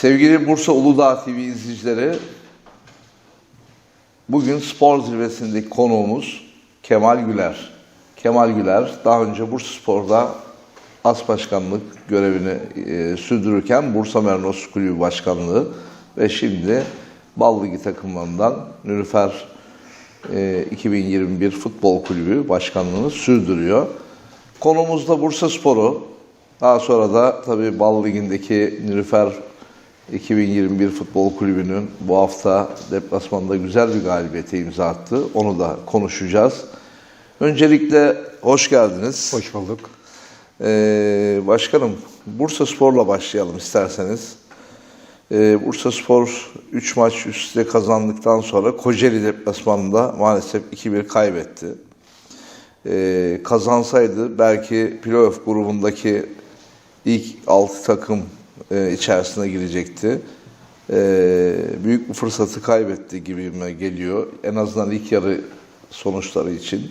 Sevgili Bursa Uludağ TV izleyicileri, bugün spor zirvesindeki konuğumuz Kemal Güler. Kemal Güler daha önce Bursa Spor'da as başkanlık görevini e, sürdürürken Bursa Mernos Kulübü Başkanlığı ve şimdi Bal Ligi takımlarından Nülüfer e, 2021 Futbol Kulübü Başkanlığını sürdürüyor. Konumuz da Bursa Sporu. Daha sonra da tabii Bal Ligi'ndeki Nilüfer 2021 Futbol Kulübü'nün bu hafta deplasmanda güzel bir galibiyete imza attı. Onu da konuşacağız. Öncelikle hoş geldiniz. Hoş bulduk. Ee, başkanım, Bursa Spor'la başlayalım isterseniz. Ee, Bursa Spor 3 maç üst üste kazandıktan sonra Kocaeli deplasmanında maalesef 2-1 kaybetti. Ee, kazansaydı belki playoff grubundaki ilk 6 takım e, içerisine girecekti. Ee, büyük bir fırsatı kaybetti gibime geliyor. En azından ilk yarı sonuçları için.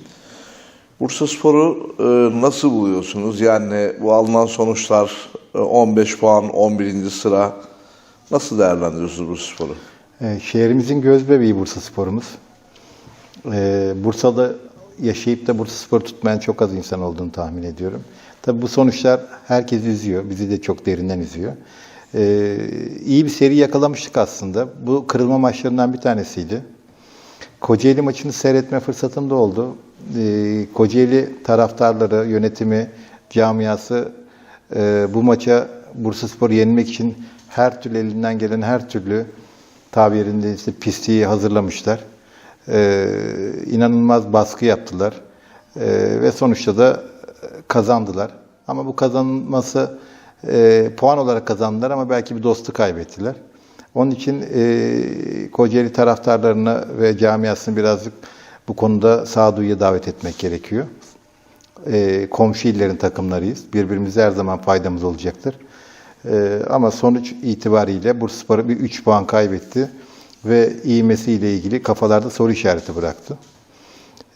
Bursa Spor'u e, nasıl buluyorsunuz? Yani bu alınan sonuçlar e, 15 puan, 11. sıra nasıl değerlendiriyorsunuz Bursa Spor'u? Ee, şehrimizin göz bebeği Bursa Spor'umuz. Bursa'da yaşayıp da Bursa Spor tutmayan çok az insan olduğunu tahmin ediyorum. Tabii bu sonuçlar herkesi üzüyor. Bizi de çok derinden üzüyor. Ee, iyi bir seri yakalamıştık aslında. Bu kırılma maçlarından bir tanesiydi. Kocaeli maçını seyretme fırsatım da oldu. Ee, Kocaeli taraftarları, yönetimi, camiası e, bu maça Bursa Spor'u yenmek için her türlü elinden gelen her türlü tabirinde işte pisliği hazırlamışlar. Ee, inanılmaz baskı yaptılar. Ee, ve sonuçta da kazandılar. Ama bu kazanması e, puan olarak kazandılar ama belki bir dostu kaybettiler. Onun için e, Kocaeli taraftarlarını ve camiasını birazcık bu konuda sağduyuya davet etmek gerekiyor. E, komşu illerin takımlarıyız. Birbirimize her zaman faydamız olacaktır. E, ama sonuç itibariyle Bursaspor bir 3 puan kaybetti ve iğmesiyle ilgili kafalarda soru işareti bıraktı.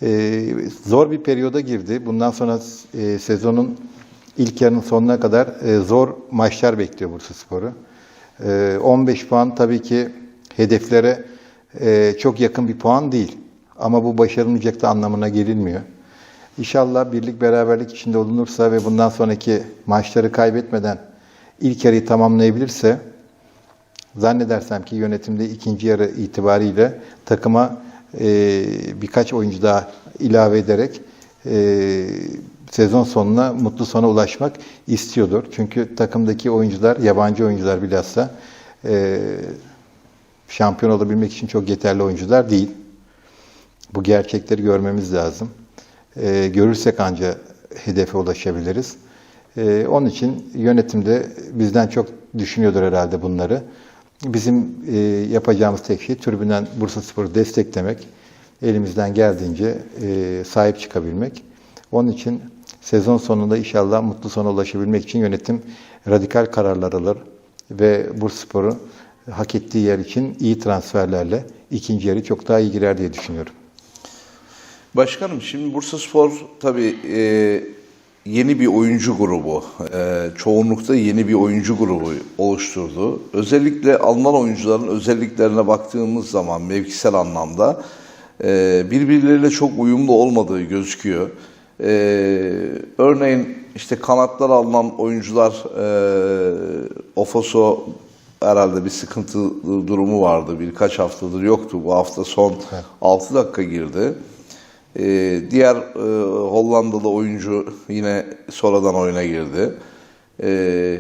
E, zor bir periyoda girdi. Bundan sonra e, sezonun ilk yarının sonuna kadar e, zor maçlar bekliyor Bursaspor'u. E, 15 puan tabii ki hedeflere e, çok yakın bir puan değil. Ama bu başarılmayacak da anlamına gelinmiyor. İnşallah birlik beraberlik içinde olunursa ve bundan sonraki maçları kaybetmeden ilk yarıyı tamamlayabilirse zannedersem ki yönetimde ikinci yarı itibariyle takıma e, birkaç oyuncu daha ilave ederek e, sezon sonuna mutlu sona ulaşmak istiyordur. Çünkü takımdaki oyuncular, yabancı oyuncular bilhassa e, şampiyon olabilmek için çok yeterli oyuncular değil. Bu gerçekleri görmemiz lazım. Görürsek anca hedefe ulaşabiliriz. E, onun için yönetimde bizden çok düşünüyordur herhalde bunları. Bizim e, yapacağımız tek şey tribünden Bursaspor'u desteklemek, elimizden geldiğince e, sahip çıkabilmek. Onun için sezon sonunda inşallah mutlu sona ulaşabilmek için yönetim radikal kararlar alır ve Bursaspor'u hak ettiği yer için iyi transferlerle ikinci yarı çok daha iyi girer diye düşünüyorum. Başkanım şimdi Bursa Spor tabii e, yeni bir oyuncu grubu, e, çoğunlukta yeni bir oyuncu grubu oluşturdu. Özellikle alınan oyuncuların özelliklerine baktığımız zaman mevkisel anlamda e, birbirleriyle çok uyumlu olmadığı gözüküyor. E, örneğin işte kanatlar alınan oyuncular e, Ofoso herhalde bir sıkıntı durumu vardı. Birkaç haftadır yoktu. Bu hafta son 6 dakika girdi. Ee, diğer e, Hollandalı oyuncu yine sonradan oyuna girdi. Ee,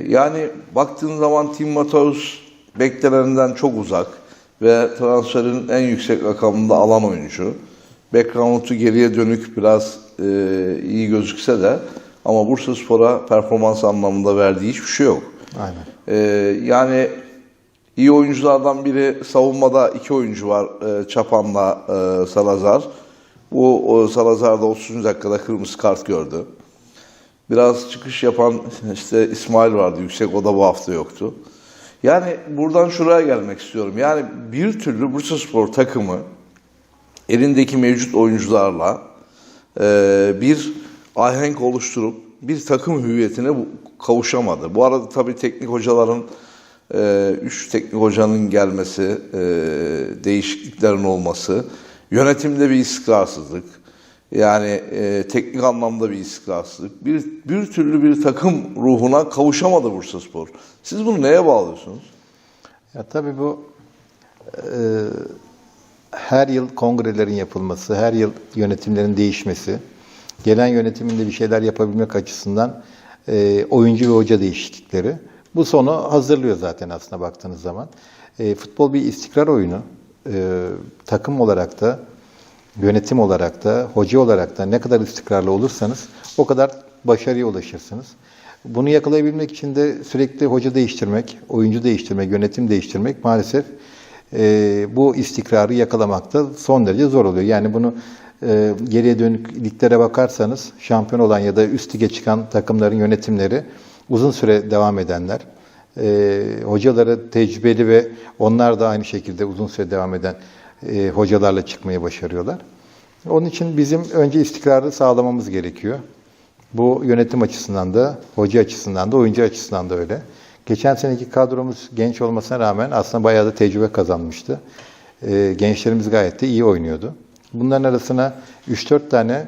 yani baktığın zaman Tim Matheus beklenenden çok uzak ve transferin en yüksek rakamında alan oyuncu. Background'u geriye dönük biraz e, iyi gözükse de ama Bursa Spor'a performans anlamında verdiği hiçbir şey yok. Aynen. Ee, yani iyi oyunculardan biri savunmada iki oyuncu var. E, Çapan'la e, Salazar. Bu o Salazar da 30. dakikada kırmızı kart gördü. Biraz çıkış yapan işte İsmail vardı yüksek o da bu hafta yoktu. Yani buradan şuraya gelmek istiyorum. Yani bir türlü Bursaspor takımı elindeki mevcut oyuncularla e, bir ahenk oluşturup bir takım hüviyetine kavuşamadı. Bu arada tabii teknik hocaların e, üç teknik hocanın gelmesi, e, değişikliklerin olması, yönetimde bir istikrarsızlık, yani e, teknik anlamda bir istikrarsızlık, bir, bir türlü bir takım ruhuna kavuşamadı Bursaspor. Siz bunu neye bağlıyorsunuz? Ya tabii bu e, her yıl kongrelerin yapılması, her yıl yönetimlerin değişmesi, gelen yönetimin de bir şeyler yapabilmek açısından e, oyuncu ve hoca değişiklikleri. Bu sonu hazırlıyor zaten aslında baktığınız zaman. E, futbol bir istikrar oyunu. E, takım olarak da, yönetim olarak da, hoca olarak da ne kadar istikrarlı olursanız o kadar başarıya ulaşırsınız. Bunu yakalayabilmek için de sürekli hoca değiştirmek, oyuncu değiştirmek, yönetim değiştirmek maalesef e, bu istikrarı yakalamakta son derece zor oluyor. Yani bunu e, geriye dönük liglere bakarsanız şampiyon olan ya da üst lige çıkan takımların yönetimleri uzun süre devam edenler. E, hocaları tecrübeli ve onlar da aynı şekilde uzun süre devam eden e, hocalarla çıkmayı başarıyorlar. Onun için bizim önce istikrarı sağlamamız gerekiyor. Bu yönetim açısından da, hoca açısından da, oyuncu açısından da öyle. Geçen seneki kadromuz genç olmasına rağmen aslında bayağı da tecrübe kazanmıştı. Ee, gençlerimiz gayet de iyi oynuyordu. Bunların arasına 3-4 tane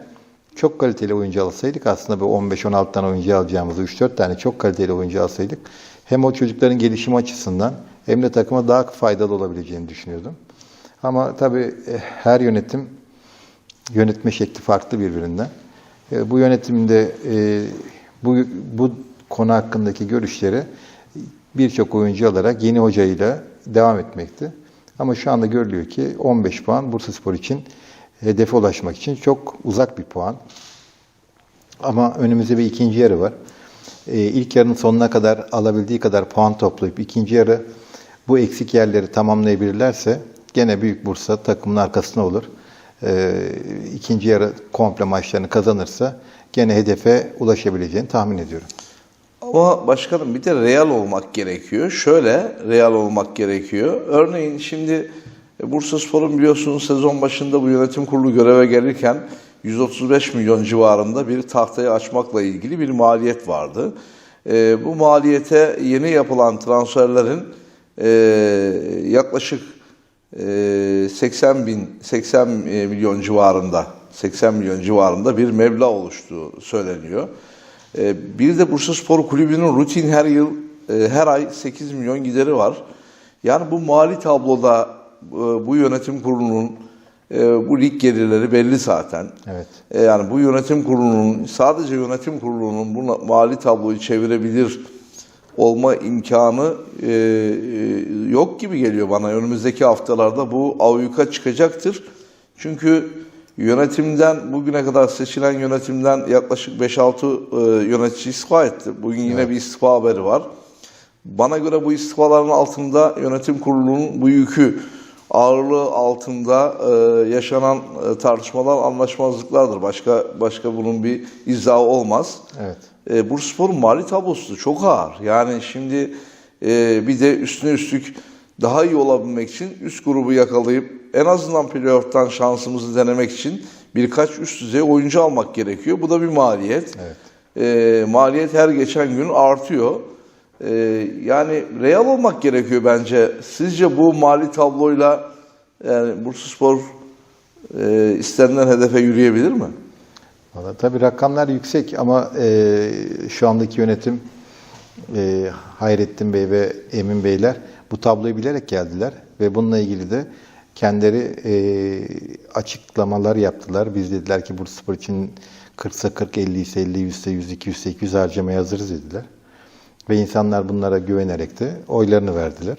çok kaliteli oyuncu alsaydık aslında bu 15-16 tane oyuncu alacağımızı 3-4 tane çok kaliteli oyuncu alsaydık hem o çocukların gelişimi açısından hem de takıma daha faydalı olabileceğini düşünüyordum. Ama tabii eh, her yönetim yönetme şekli farklı birbirinden. E, Bu yönetimde e, bu, bu konu hakkındaki görüşleri birçok oyuncu alarak yeni hocayla devam etmekti. Ama şu anda görülüyor ki 15 puan Bursaspor için hedefe ulaşmak için çok uzak bir puan. Ama önümüzde bir ikinci yarı var. E, ilk yarının sonuna kadar alabildiği kadar puan toplayıp ikinci yarı bu eksik yerleri tamamlayabilirlerse gene Büyük Bursa takımın arkasında olur. E, ikinci yarı komple maçlarını kazanırsa gene hedefe ulaşabileceğini tahmin ediyorum. Ama başkanım bir de real olmak gerekiyor. Şöyle real olmak gerekiyor. Örneğin şimdi Bursaspor'un biliyorsunuz sezon başında bu yönetim kurulu göreve gelirken 135 milyon civarında bir tahtayı açmakla ilgili bir maliyet vardı. Ee, bu maliyete yeni yapılan transferlerin e, yaklaşık e, 80 bin 80 milyon civarında 80 milyon civarında bir meblağ oluştuğu söyleniyor. Ee, Bir de Bursaspor Kulübü'nün rutin her yıl e, her ay 8 milyon gideri var. Yani bu mali tabloda e, bu yönetim kurulunun e, bu lig gelirleri belli zaten. Evet. E, Yani bu yönetim kurulunun sadece yönetim kurulunun bu mali tabloyu çevirebilir olma imkanı e, e, yok gibi geliyor bana. Önümüzdeki haftalarda bu avyuka çıkacaktır. Çünkü yönetimden bugüne kadar seçilen yönetimden yaklaşık 5-6 e, yönetici istifa etti. Bugün yine bir istifa haberi var. Bana göre bu istifaların altında yönetim kurulunun bu yükü ağırlığı altında e, yaşanan e, tartışmalar, anlaşmazlıklardır. Başka başka bunun bir izahı olmaz. Evet. E, Bursaspor'un mali tablosu çok ağır. Yani şimdi e, bir de üstüne üstlük daha iyi olabilmek için üst grubu yakalayıp en azından playoff'tan şansımızı denemek için birkaç üst düzey oyuncu almak gerekiyor. Bu da bir maliyet. Evet. E, maliyet her geçen gün artıyor. E, yani real olmak gerekiyor bence. Sizce bu mali tabloyla yani Bursaspor e, istenilen hedefe yürüyebilir mi? Valla tabii rakamlar yüksek ama e, şu andaki yönetim e, Hayrettin Bey ve Emin Beyler bu tabloyu bilerek geldiler ve bununla ilgili de kendileri e, açıklamalar yaptılar. Biz dediler ki Bursaspor için 40'sa 40, 50 ise 50, 100 ise 100, 200 ise 200 harcamaya hazırız dediler. Ve insanlar bunlara güvenerek de oylarını verdiler.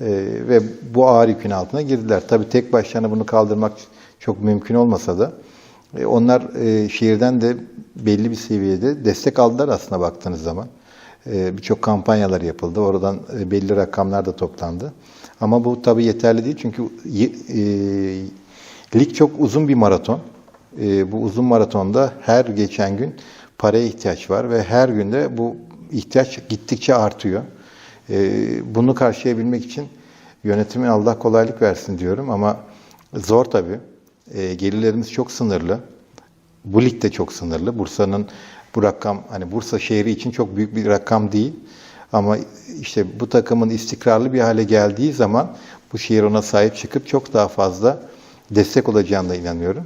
Ee, ve bu ağır yükün altına girdiler. Tabii tek başlarına bunu kaldırmak çok mümkün olmasa da e, onlar e, şehirden de belli bir seviyede destek aldılar aslında baktığınız zaman. E, Birçok kampanyalar yapıldı. Oradan e, belli rakamlar da toplandı. Ama bu tabii yeterli değil çünkü e, lig çok uzun bir maraton. E, bu uzun maratonda her geçen gün paraya ihtiyaç var ve her günde bu ihtiyaç gittikçe artıyor. Ee, bunu karşılayabilmek için yönetimin Allah kolaylık versin diyorum ama zor tabii. Ee, gelirlerimiz çok sınırlı. Bu lig de çok sınırlı. Bursa'nın bu rakam hani Bursa şehri için çok büyük bir rakam değil. Ama işte bu takımın istikrarlı bir hale geldiği zaman bu şehir ona sahip çıkıp çok daha fazla destek olacağına inanıyorum.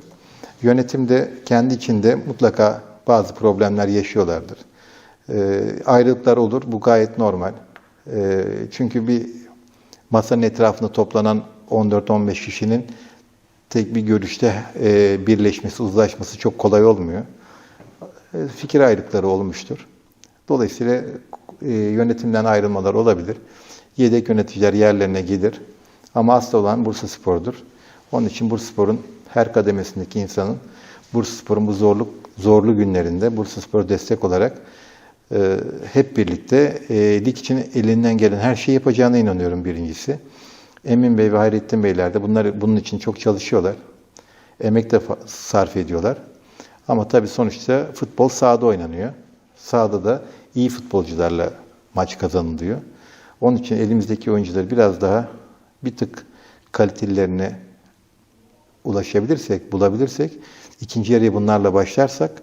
Yönetim de kendi içinde mutlaka bazı problemler yaşıyorlardır. Ee, ayrılıklar olur, bu gayet normal. Ee, çünkü bir masanın etrafında toplanan 14-15 kişinin tek bir görüşte e, birleşmesi, uzlaşması çok kolay olmuyor. E, fikir ayrılıkları olmuştur. Dolayısıyla e, yönetimden ayrılmalar olabilir. Yedek yöneticiler yerlerine gelir. Ama asıl olan Bursa Spor'dur. Onun için Bursa Spor'un her kademesindeki insanın Bursa Spor'un bu zorluk zorlu günlerinde Bursa Spor destek olarak hep birlikte e, lig için elinden gelen her şeyi yapacağına inanıyorum birincisi. Emin Bey ve Hayrettin Beyler de bunlar, bunun için çok çalışıyorlar. Emek de sarf ediyorlar. Ama tabii sonuçta futbol sahada oynanıyor. Sahada da iyi futbolcularla maç kazanılıyor. Onun için elimizdeki oyuncuları biraz daha bir tık kalitelilerine ulaşabilirsek, bulabilirsek, ikinci yarıya bunlarla başlarsak,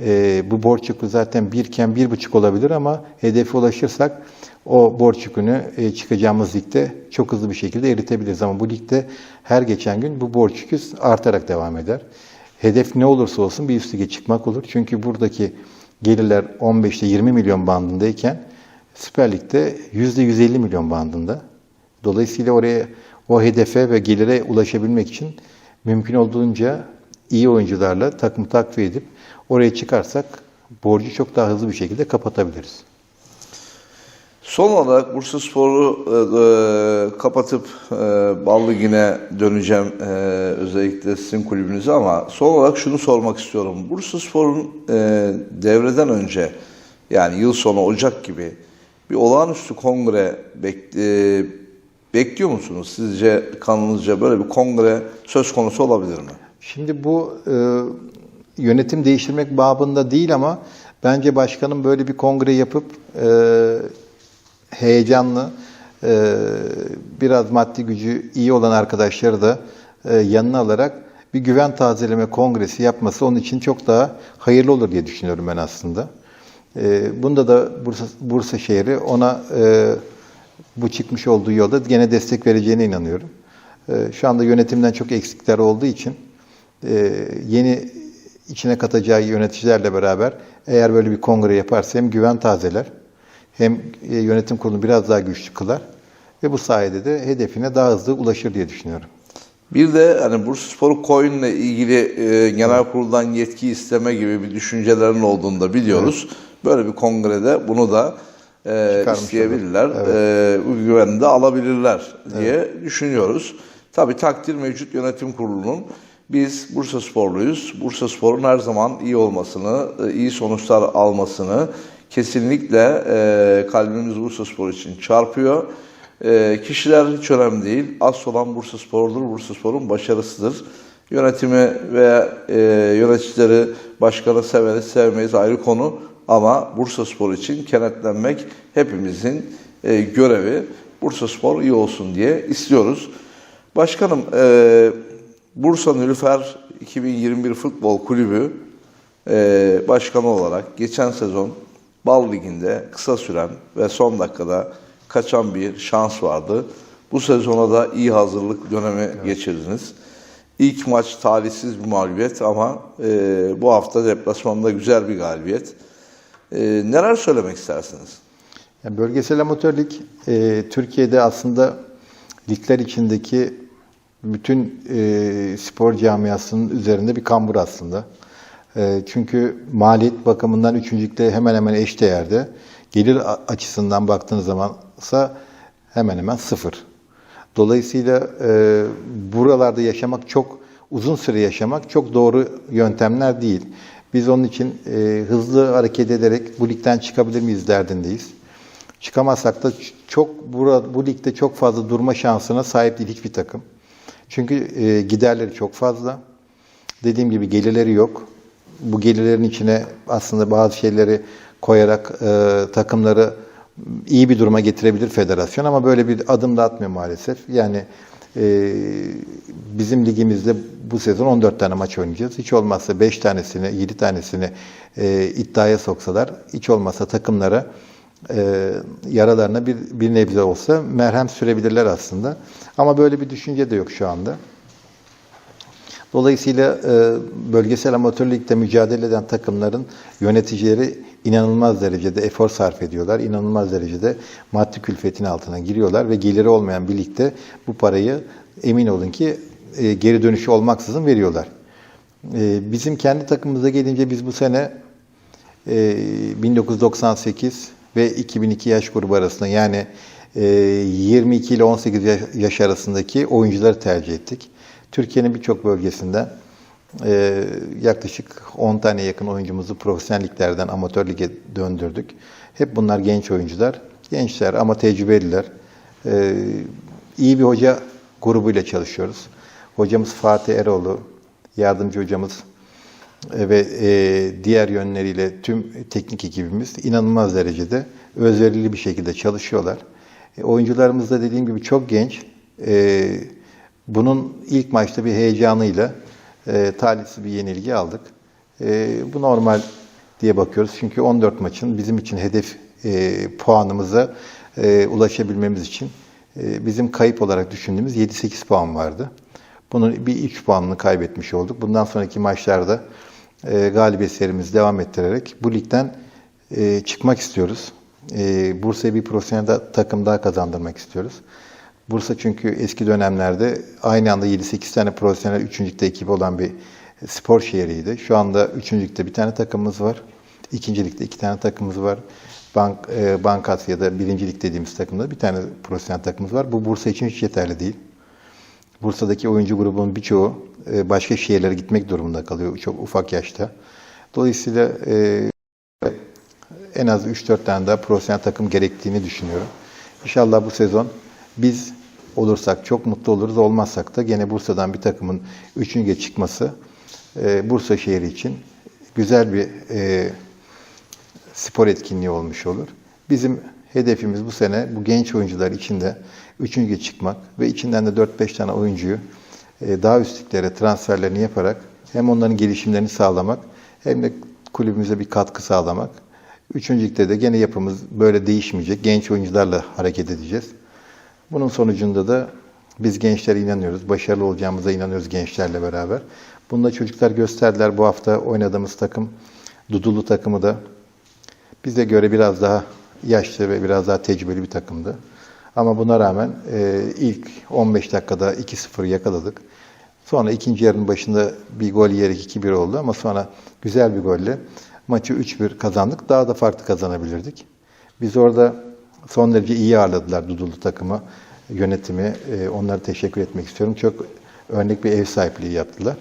e, bu borç yükü zaten birken bir buçuk olabilir ama hedefe ulaşırsak o borç yükünü e, çıkacağımız ligde çok hızlı bir şekilde eritebiliriz. Ama bu ligde her geçen gün bu borç yükü artarak devam eder. Hedef ne olursa olsun bir üst lige çıkmak olur. Çünkü buradaki gelirler 15 ile 20 milyon bandındayken Süper Lig'de %150 milyon bandında. Dolayısıyla oraya o hedefe ve gelire ulaşabilmek için mümkün olduğunca iyi oyuncularla takımı takviye edip oraya çıkarsak borcu çok daha hızlı bir şekilde kapatabiliriz. Son olarak Bursa Spor'u e, e, kapatıp e, Bal Ligi'ne döneceğim e, özellikle sizin kulübünüze ama son olarak şunu sormak istiyorum. Bursa Spor'un e, devreden önce yani yıl sonu Ocak gibi bir olağanüstü kongre bek, e, bekliyor musunuz? Sizce kanınızca böyle bir kongre söz konusu olabilir mi? Şimdi bu e, yönetim değiştirmek babında değil ama bence başkanın böyle bir kongre yapıp e, heyecanlı, e, biraz maddi gücü iyi olan arkadaşları da e, yanına alarak bir güven tazeleme kongresi yapması onun için çok daha hayırlı olur diye düşünüyorum ben aslında. E, bunda da Bursa, Bursa şehri ona e, bu çıkmış olduğu yolda gene destek vereceğine inanıyorum. E, şu anda yönetimden çok eksikler olduğu için e, yeni içine katacağı yöneticilerle beraber eğer böyle bir kongre yaparsa hem güven tazeler hem e, yönetim kurulunu biraz daha güçlü kılar ve bu sayede de hedefine daha hızlı ulaşır diye düşünüyorum. Bir de hani Bursaspor Coin'le ilgili e, genel kuruldan yetki isteme gibi bir düşüncelerin olduğunu da biliyoruz. Böyle bir kongrede bunu da e, isteyebilirler. olur. E, bu güveni de alabilirler diye düşünüyoruz. Tabii takdir mevcut yönetim kurulunun biz Bursa Sporluyuz. Bursa Spor'un her zaman iyi olmasını, e, iyi sonuçlar almasını kesinlikle e, kalbimiz Bursa Spor için çarpıyor. E, kişiler hiç önemli değil. Asıl olan Bursa Spor'dur. Bursa Spor'un başarısıdır. Yönetimi ve e, yöneticileri, başkanı severiz, sevmeyiz ayrı konu. Ama Bursa Spor için kenetlenmek hepimizin e, görevi. Bursa Spor iyi olsun diye istiyoruz. Başkanım, e, Bursa Nülüfer 2021 Futbol Kulübü e, başkanı olarak geçen sezon Bal Ligi'nde kısa süren ve son dakikada kaçan bir şans vardı. Bu sezona da iyi hazırlık dönemi geçirdiniz. İlk maç talihsiz bir mağlubiyet ama e, bu hafta deplasmanda güzel bir galibiyet. E, neler söylemek istersiniz? Yani bölgesel amatör lig e, Türkiye'de aslında ligler içindeki bütün e, spor camiasının üzerinde bir kambur aslında. E, çünkü maliyet bakımından üçüncülükte hemen hemen eş değerde. Gelir açısından baktığınız zamansa hemen hemen sıfır. Dolayısıyla e, buralarda yaşamak çok uzun süre yaşamak çok doğru yöntemler değil. Biz onun için e, hızlı hareket ederek bu ligden çıkabilir miyiz derdindeyiz. Çıkamazsak da çok bura, bu ligde çok fazla durma şansına sahip değil hiçbir takım. Çünkü e, giderleri çok fazla. Dediğim gibi gelirleri yok. Bu gelirlerin içine aslında bazı şeyleri koyarak e, takımları iyi bir duruma getirebilir federasyon ama böyle bir adım da atmıyor maalesef. Yani e, bizim ligimizde bu sezon 14 tane maç oynayacağız. Hiç olmazsa 5 tanesini, 7 tanesini e, iddiaya soksalar, hiç olmazsa takımlara e, yaralarına bir, bir nebze olsa merhem sürebilirler aslında. Ama böyle bir düşünce de yok şu anda. Dolayısıyla e, bölgesel amatör ligde mücadele eden takımların yöneticileri inanılmaz derecede efor sarf ediyorlar. İnanılmaz derecede maddi külfetin altına giriyorlar ve geliri olmayan bir ligde bu parayı emin olun ki e, geri dönüşü olmaksızın veriyorlar. E, bizim kendi takımımıza gelince biz bu sene e, 1998 ve 2002 yaş grubu arasında yani e, 22 ile 18 yaş, arasındaki oyuncuları tercih ettik. Türkiye'nin birçok bölgesinden e, yaklaşık 10 tane yakın oyuncumuzu profesyonel liglerden amatör lige döndürdük. Hep bunlar genç oyuncular. Gençler ama tecrübeliler. E, iyi bir hoca grubuyla çalışıyoruz. Hocamız Fatih Eroğlu, yardımcı hocamız e, ve e, diğer yönleriyle tüm teknik ekibimiz inanılmaz derecede özverili bir şekilde çalışıyorlar. E, oyuncularımız da dediğim gibi çok genç. E, bunun ilk maçta bir heyecanıyla e, talihsiz bir yenilgi aldık. E, bu normal diye bakıyoruz. Çünkü 14 maçın bizim için hedef e, puanımıza e, ulaşabilmemiz için e, bizim kayıp olarak düşündüğümüz 7-8 puan vardı. Bunun bir 3 puanını kaybetmiş olduk. Bundan sonraki maçlarda e, galibiyet serimizi devam ettirerek bu ligden e, çıkmak istiyoruz. E, Bursa'ya bir profesyonel takım daha kazandırmak istiyoruz. Bursa çünkü eski dönemlerde aynı anda 7-8 tane profesyonel 3. ligde ekibi olan bir spor şehriydi. Şu anda 3. ligde bir tane takımımız var. 2. ligde iki tane takımımız var. Bank, e, Bankas ya da 1. lig dediğimiz takımda bir tane profesyonel takımımız var. Bu Bursa için hiç yeterli değil. Bursa'daki oyuncu grubunun birçoğu başka şehirlere gitmek durumunda kalıyor çok ufak yaşta. Dolayısıyla e, en az 3-4 tane daha profesyonel takım gerektiğini düşünüyorum. İnşallah bu sezon biz olursak çok mutlu oluruz. Olmazsak da gene Bursa'dan bir takımın 3. lige çıkması e, Bursa şehri için güzel bir e, spor etkinliği olmuş olur. Bizim hedefimiz bu sene bu genç oyuncular içinde üçüncüye çıkmak ve içinden de 4-5 tane oyuncuyu e, daha üstlüklere transferlerini yaparak hem onların gelişimlerini sağlamak hem de kulübümüze bir katkı sağlamak. Üçüncü ligde de gene yapımız böyle değişmeyecek. Genç oyuncularla hareket edeceğiz. Bunun sonucunda da biz gençlere inanıyoruz. Başarılı olacağımıza inanıyoruz gençlerle beraber. Bunu da çocuklar gösterdiler. Bu hafta oynadığımız takım, Dudullu takımı da bize göre biraz daha yaşlı ve biraz daha tecrübeli bir takımdı. Ama buna rağmen e, ilk 15 dakikada 2-0 yakaladık. Sonra ikinci yarının başında bir gol yiyerek 2-1 oldu ama sonra güzel bir golle maçı 3-1 kazandık. Daha da farklı kazanabilirdik. Biz orada son derece iyi ağırladılar Dudullu takımı, yönetimi. E, onlara teşekkür etmek istiyorum. Çok örnek bir ev sahipliği yaptılar.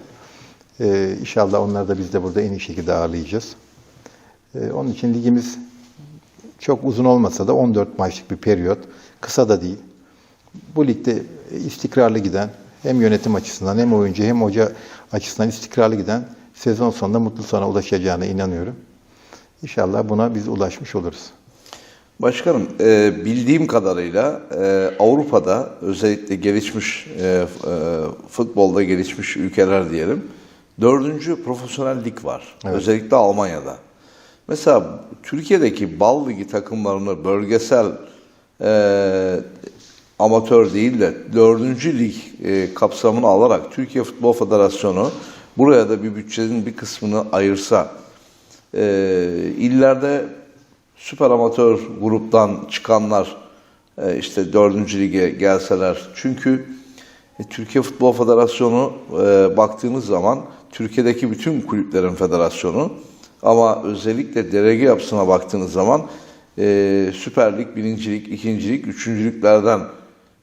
E, inşallah onları da biz de burada en iyi şekilde ağırlayacağız. E, onun için ligimiz çok uzun olmasa da 14 maçlık bir periyot. Kısa da değil. Bu ligde istikrarlı giden hem yönetim açısından hem oyuncu hem hoca açısından istikrarlı giden sezon sonunda mutlu sona ulaşacağına inanıyorum. İnşallah buna biz ulaşmış oluruz. Başkanım, e, bildiğim kadarıyla e, Avrupa'da özellikle gelişmiş e, e, futbolda gelişmiş ülkeler diyelim, dördüncü profesyonel lig var. Özellikle Almanya'da. Mesela Türkiye'deki bal ligi takımlarını bölgesel e, amatör değil de dördüncü lig e, kapsamını alarak Türkiye Futbol Federasyonu buraya da bir bütçenin bir kısmını ayırsa, e, illerde süper amatör gruptan çıkanlar e, işte dördüncü lige gelseler. Çünkü e, Türkiye Futbol Federasyonu e, baktığınız zaman Türkiye'deki bütün kulüplerin federasyonu ama özellikle delege yapısına baktığınız zaman e, Süper Lig, birincilik, ikincilik, üçüncülüklerden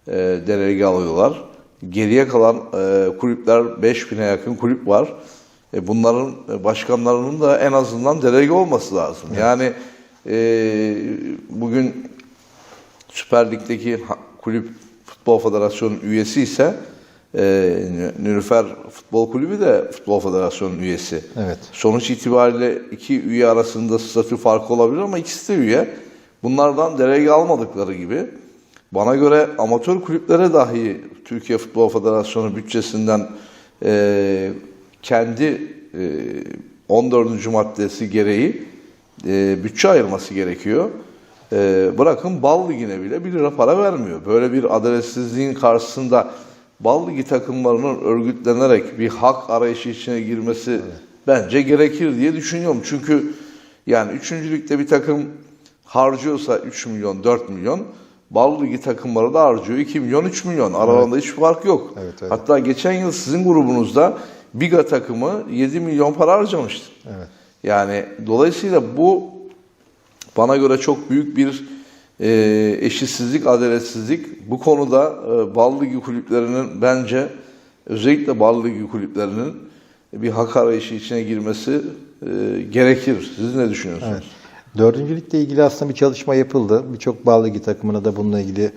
e, delege alıyorlar. Geriye kalan e, kulüpler 5000'e yakın kulüp var. E, bunların e, başkanlarının da en azından delege olması lazım. Yani e, bugün Süper Lig'deki kulüp Futbol Federasyonu üyesi ise e, Nü- Nülüfer Futbol Kulübü de Futbol Federasyonu üyesi. Evet. Sonuç itibariyle iki üye arasında statü farkı olabilir ama ikisi de üye. Bunlardan delege almadıkları gibi bana göre amatör kulüplere dahi Türkiye Futbol Federasyonu bütçesinden e, kendi e, 14. maddesi gereği e, bütçe ayırması gerekiyor. e, bırakın bal ligine bile 1 lira para vermiyor. Böyle bir adaletsizliğin karşısında bal ligi takımlarının örgütlenerek bir hak arayışı içine girmesi bence gerekir diye düşünüyorum. Çünkü yani 3. ligde bir takım harcıyorsa 3 milyon 4 milyon bal ligi takımları da harcıyor 2 milyon 3 milyon. Aralarında hiç fark yok. Evet, evet. Hatta geçen yıl sizin grubunuzda Biga takımı 7 milyon para harcamıştı. Evet. Yani dolayısıyla bu bana göre çok büyük bir e, eşitsizlik, adaletsizlik. Bu konuda e, bal ligi kulüplerinin bence özellikle bal ligi kulüplerinin bir hak arayışı içine girmesi e, gerekir. Siz ne düşünüyorsunuz? Evet. Dördüncülükle ilgili aslında bir çalışma yapıldı. Birçok bağlı ligi takımına da bununla ilgili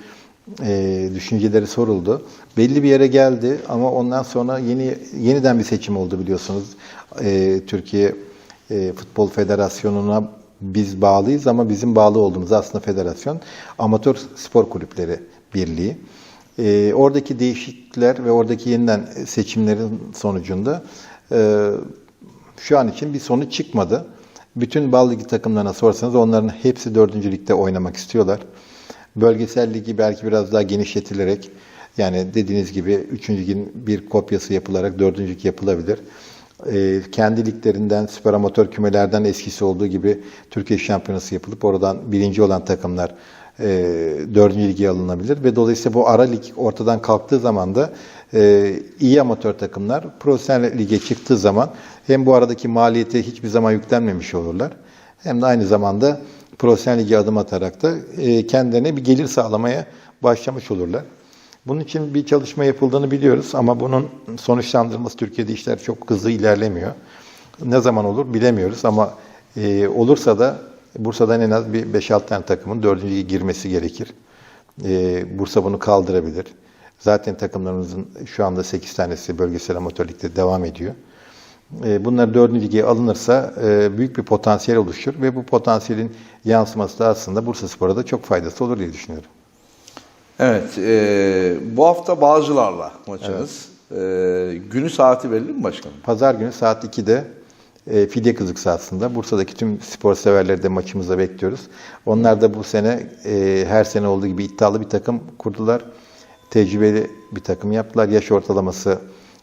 e, düşünceleri soruldu. Belli bir yere geldi ama ondan sonra yeni yeniden bir seçim oldu biliyorsunuz. E, Türkiye e, Futbol Federasyonu'na biz bağlıyız ama bizim bağlı olduğumuz aslında federasyon Amatör Spor Kulüpleri Birliği. E, oradaki değişiklikler ve oradaki yeniden seçimlerin sonucunda e, şu an için bir sonuç çıkmadı. Bütün bal ligi takımlarına sorsanız onların hepsi dördüncü ligde oynamak istiyorlar. Bölgesel ligi belki biraz daha genişletilerek yani dediğiniz gibi 3. ligin bir kopyası yapılarak 4. lig yapılabilir. Ee, kendi liglerinden, süper amatör kümelerden eskisi olduğu gibi Türkiye şampiyonası yapılıp oradan birinci olan takımlar e, 4. lige alınabilir ve dolayısıyla bu ara lig ortadan kalktığı zaman da e, iyi amatör takımlar profesyonel lige çıktığı zaman hem bu aradaki maliyete hiçbir zaman yüklenmemiş olurlar hem de aynı zamanda profesyonel lige adım atarak da e, kendilerine bir gelir sağlamaya başlamış olurlar. Bunun için bir çalışma yapıldığını biliyoruz ama bunun sonuçlandırılması Türkiye'de işler çok hızlı ilerlemiyor. Ne zaman olur bilemiyoruz ama e, olursa da Bursa'dan en az bir 5-6 tane takımın 4. lige girmesi gerekir. E, Bursa bunu kaldırabilir. Zaten takımlarımızın şu anda 8 tanesi bölgesel amatör ligde devam ediyor. E, Bunlar 4. lige alınırsa e, büyük bir potansiyel oluşur ve bu potansiyelin yansıması da aslında Bursa Spor'a da çok faydası olur diye düşünüyorum. Evet, e, bu hafta Bağcılar'la maçınız. E, günü saati belli mi başkanım? Pazar günü saat 2'de e, Fidye Kızık sahasında Bursa'daki tüm spor severleri de maçımıza bekliyoruz. Onlar da bu sene e, her sene olduğu gibi iddialı bir takım kurdular. Tecrübeli bir takım yaptılar. Yaş ortalaması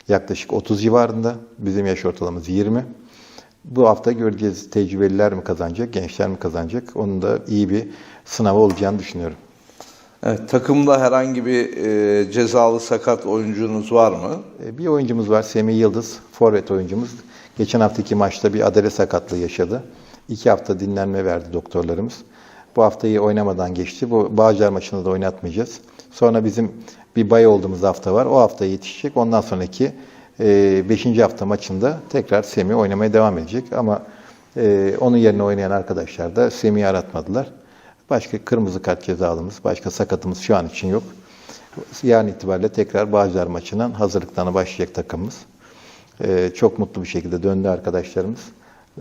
yaklaşık 30 civarında. Bizim yaş ortalamamız 20. Bu hafta göreceğiz tecrübeliler mi kazanacak, gençler mi kazanacak. Onun da iyi bir sınavı olacağını düşünüyorum. Evet, takımda herhangi bir e, cezalı sakat oyuncunuz var mı? E, Bir oyuncumuz var, Semih Yıldız, forvet oyuncumuz. Geçen haftaki maçta bir adale sakatlığı yaşadı. İki hafta dinlenme verdi doktorlarımız. Bu haftayı oynamadan geçti. Bu Bağcılar maçını da oynatmayacağız. Sonra bizim bir bay olduğumuz hafta var. O hafta yetişecek. Ondan sonraki 5. hafta maçında tekrar Semih oynamaya devam edecek. Ama e, onun yerine oynayan arkadaşlar da Semih'i aratmadılar. Başka kırmızı kart cezalımız, başka sakatımız şu an için yok. Yarın itibariyle tekrar Bağcılar maçının hazırlıklarına başlayacak takımımız. Ee, çok mutlu bir şekilde döndü arkadaşlarımız.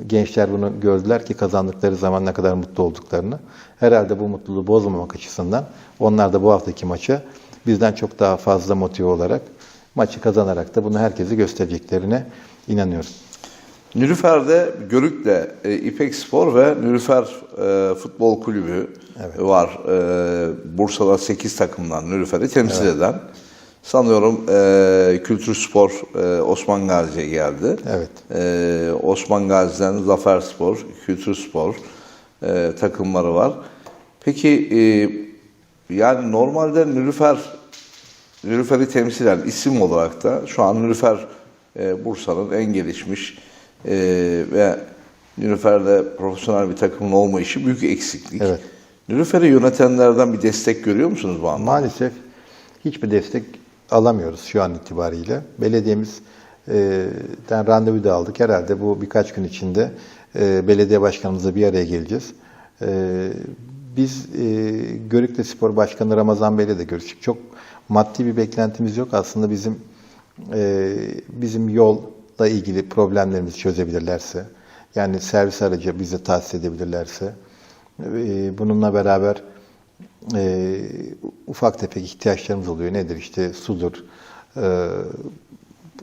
Gençler bunu gördüler ki kazandıkları zaman ne kadar mutlu olduklarını. Herhalde bu mutluluğu bozmamak açısından onlar da bu haftaki maça bizden çok daha fazla motive olarak maçı kazanarak da bunu herkese göstereceklerine inanıyoruz. Nülüfer'de Görük'le e, İpek Spor ve Nülüfer e, Futbol Kulübü var. E, Bursa'da 8 takımdan Nülüfer'i temsil eden. Sanıyorum e, Kültür Spor e, Osman Gazi'ye geldi. Evet. E, Osman Gazi'den Zafer Spor, Kültür Spor e, takımları var. Peki e, yani normalde Nülüfer Nülüfer'i temsilen isim olarak da şu an Nülüfer e, Bursa'nın en gelişmiş e, ve Nülüfer'de profesyonel bir takımın olmayışı büyük eksiklik. Evet. Nülüfer'i yönetenlerden bir destek görüyor musunuz bu anlamda? Maalesef hiçbir destek alamıyoruz şu an itibariyle. Belediyemizden randevu da aldık. Herhalde bu birkaç gün içinde e, belediye başkanımızla bir araya geleceğiz. E, biz e, Görükle Spor Başkanı Ramazan Bey'le de görüştük. Çok maddi bir beklentimiz yok. Aslında bizim e, bizim yolla ilgili problemlerimizi çözebilirlerse, yani servis aracı bize tahsis edebilirlerse, e, bununla beraber e, ufak tefek ihtiyaçlarımız oluyor. Nedir? İşte sudur, e,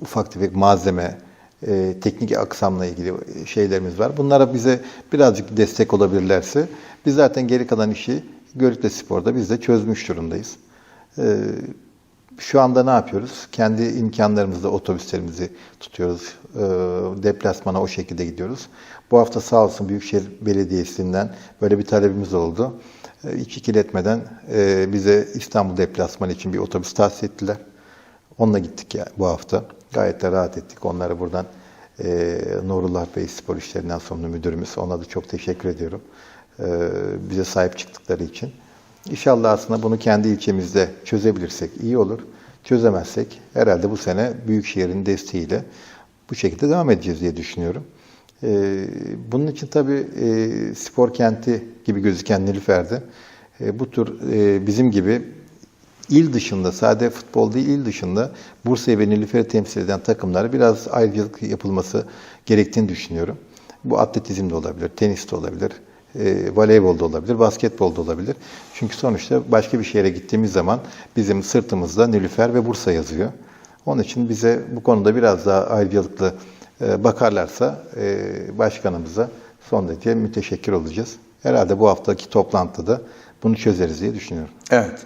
ufak tefek malzeme, e, teknik aksamla ilgili şeylerimiz var. Bunlara bize birazcık destek olabilirlerse biz zaten geri kalan işi Görükle Spor'da biz de çözmüş durumdayız. E, şu anda ne yapıyoruz? Kendi imkanlarımızla otobüslerimizi tutuyoruz. E, deplasmana o şekilde gidiyoruz. Bu hafta sağ olsun Büyükşehir Belediyesi'nden böyle bir talebimiz oldu. E, hiç ikiletmeden e, bize İstanbul deplasmanı için bir otobüs tahsis ettiler. Onunla gittik ya bu hafta. Gayet de rahat ettik. Onlara buradan e, Nurullah Bey Spor İşlerinden sorumlu müdürümüz. Ona da çok teşekkür ediyorum. E, bize sahip çıktıkları için. İnşallah aslında bunu kendi ilçemizde çözebilirsek iyi olur. Çözemezsek herhalde bu sene Büyükşehir'in desteğiyle bu şekilde devam edeceğiz diye düşünüyorum. E, bunun için tabii e, spor kenti gibi gözüken Nilüfer'de e, bu tür e, bizim gibi il dışında, sadece futbol değil il dışında Bursa'yı ve Nilüfer'i temsil eden takımlara biraz ayrıcalık yapılması gerektiğini düşünüyorum. Bu atletizm de olabilir, tenis de olabilir, e, voleybol da olabilir, basketbol da olabilir. Çünkü sonuçta başka bir şehre gittiğimiz zaman bizim sırtımızda Nilüfer ve Bursa yazıyor. Onun için bize bu konuda biraz daha ayrıcalıklı bakarlarsa e, başkanımıza son derece müteşekkir olacağız. Herhalde bu haftaki toplantıda bunu çözeriz diye düşünüyorum. Evet.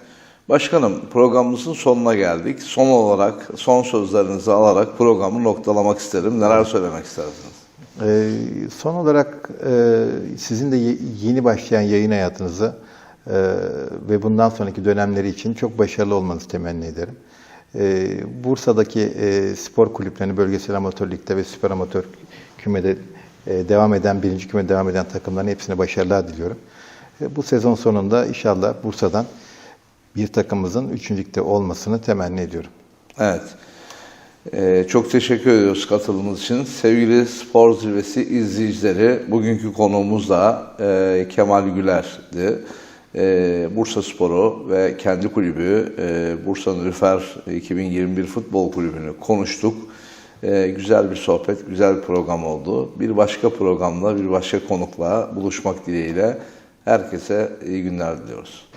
Başkanım programımızın sonuna geldik. Son olarak son sözlerinizi alarak programı noktalamak isterim. Neler söylemek istersiniz? Ee, son olarak e, sizin de ye- yeni başlayan yayın hayatınıza e, ve bundan sonraki dönemleri için çok başarılı olmanızı temenni ederim. E, Bursa'daki e, spor kulüplerini bölgesel amatör ligde ve süper amatör kümede e, devam eden, birinci kümede devam eden takımların hepsine başarılar diliyorum. E, bu sezon sonunda inşallah Bursa'dan bir takımımızın üçüncülükte olmasını temenni ediyorum. Evet. Ee, çok teşekkür ediyoruz katılımınız için. Sevgili Spor Zirvesi izleyicileri, bugünkü konuğumuz da e, Kemal Güler'di. E, Bursa Sporu ve kendi kulübü e, Bursa Nilüfer 2021 Futbol Kulübü'nü konuştuk. E, güzel bir sohbet, güzel bir program oldu. Bir başka programla, bir başka konukla buluşmak dileğiyle herkese iyi günler diliyoruz.